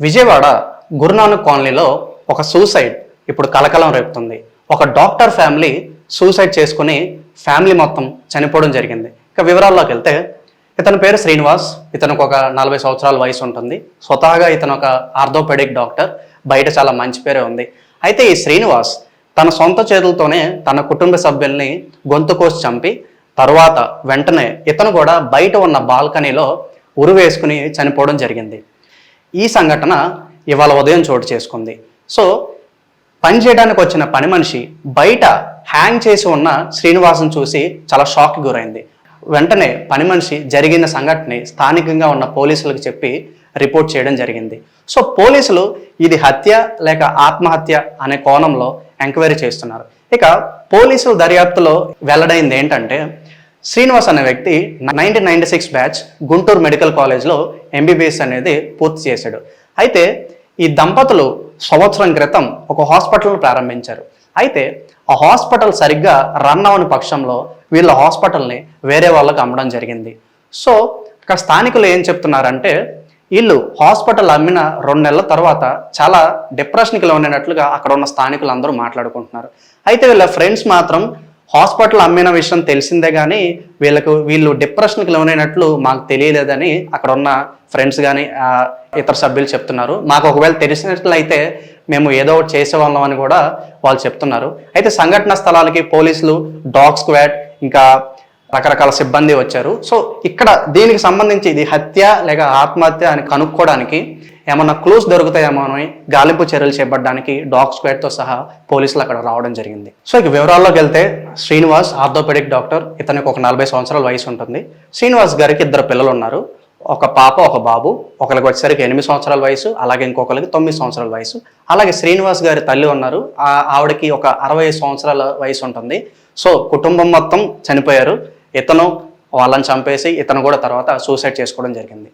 విజయవాడ గురునానక్ కాలనీలో ఒక సూసైడ్ ఇప్పుడు కలకలం రేపుతుంది. ఒక డాక్టర్ ఫ్యామిలీ సూసైడ్ చేసుకుని ఫ్యామిలీ మొత్తం చనిపోవడం జరిగింది. ఇక వివరాల్లోకి వెళ్తే ఇతని పేరు శ్రీనివాస్ ఇతనికి ఒక నలభై సంవత్సరాల వయసు ఉంటుంది. స్వతహాగా ఇతను ఒక ఆర్థోపెడిక్ డాక్టర్ బయట చాలా మంచి పేరే ఉంది. అయితే ఈ శ్రీనివాస్ తన సొంత చేతులతోనే తన కుటుంబ సభ్యుల్ని గొంతు కోసి చంపి తరువాత వెంటనే ఇతను కూడా బయట ఉన్న బాల్కనీలో ఉరి వేసుకుని చనిపోవడం జరిగింది. ఈ సంఘటన ఇవాళ ఉదయం చోటు చేసుకుంది. సో పని చేయడానికి వచ్చిన పని మనిషి బయట హ్యాంగ్ చేసి ఉన్న శ్రీనివాసం చూసి చాలా షాక్కి గురైంది. వెంటనే పని మనిషి జరిగిన సంఘటనని స్థానికంగా ఉన్న పోలీసులకు చెప్పి రిపోర్ట్ చేయడం జరిగింది. సో పోలీసులు ఇది హత్య లేక ఆత్మహత్య అనే కోణంలో ఎంక్వైరీ చేస్తున్నారు. ఇక పోలీసుల దర్యాప్తులో వెల్లడైంది ఏంటంటే శ్రీనివాస్ అనే వ్యక్తి nineteen ninety six batch Guntur medical కాలేజ్లో ఎంబీబీఎస్ అనేది పూర్తి చేశాడు. అయితే ఈ దంపతులు సంవత్సరం క్రితం ఒక హాస్పిటల్ ప్రారంభించారు. అయితే ఆ హాస్పిటల్ సరిగ్గా రన్ అవని పక్షంలో వీళ్ళ హాస్పిటల్ని వేరే వాళ్ళకి అమ్మడం జరిగింది. సో ఇక్కడ స్థానికులు ఏం చెప్తున్నారంటే వీళ్ళు హాస్పిటల్ అమ్మిన రెండు నెలల తర్వాత చాలా డిప్రెషన్కి లోనైనట్లుగా అక్కడ ఉన్న స్థానికులు అందరూ మాట్లాడుకుంటున్నారు. అయితే వీళ్ళ ఫ్రెండ్స్ మాత్రం హాస్పిటల్ అమ్మిన విషయం తెలిసిందే కానీ వీళ్ళకు వీళ్ళు డిప్రెషన్కి లోనైనట్లు మాకు తెలియలేదని అక్కడ ఉన్న ఫ్రెండ్స్ కానీ ఇతర సభ్యులు చెప్తున్నారు. మాకు ఒకవేళ తెలిసినట్లయితే మేము ఏదో ఒకటి చేసేవాళ్ళం అని కూడా వాళ్ళు చెప్తున్నారు. అయితే సంఘటన స్థలాలకి పోలీసులు డాగ్ స్క్వాడ్ ఇంకా రకరకాల సిబ్బంది వచ్చారు. సో ఇక్కడ దీనికి సంబంధించి ఇది హత్య లేక ఆత్మహత్య అని కనుక్కోవడానికి ఏమన్నా క్లూస్ దొరుకుతాయేమో అని గాలింపు చర్యలు చేపట్టడానికి డాగ్ స్క్వాడ్తో సహా పోలీసులు అక్కడ రావడం జరిగింది. సో ఇక వివరాల్లోకి వెళ్తే శ్రీనివాస్ ఆర్థోపెడిక్ డాక్టర్ ఇతనికి ఒక నలభై సంవత్సరాల వయసు ఉంటుంది. శ్రీనివాస్ గారికి ఇద్దరు పిల్లలు ఉన్నారు. ఒక పాప ఒక బాబు. ఒకరికి వచ్చేసరికి ఎనిమిది సంవత్సరాల వయసు అలాగే ఇంకొకరికి తొమ్మిది సంవత్సరాల వయసు. అలాగే శ్రీనివాస్ గారి తల్లి ఉన్నారు. ఆ- ఆవిడకి ఒక అరవై సంవత్సరాల వయసు ఉంటుంది. సో కుటుంబం మొత్తం చనిపోయారు. ఇతను వాళ్ళని చంపేసి ఇతను కూడా తర్వాత సూసైడ్ చేసుకోవడం జరిగింది.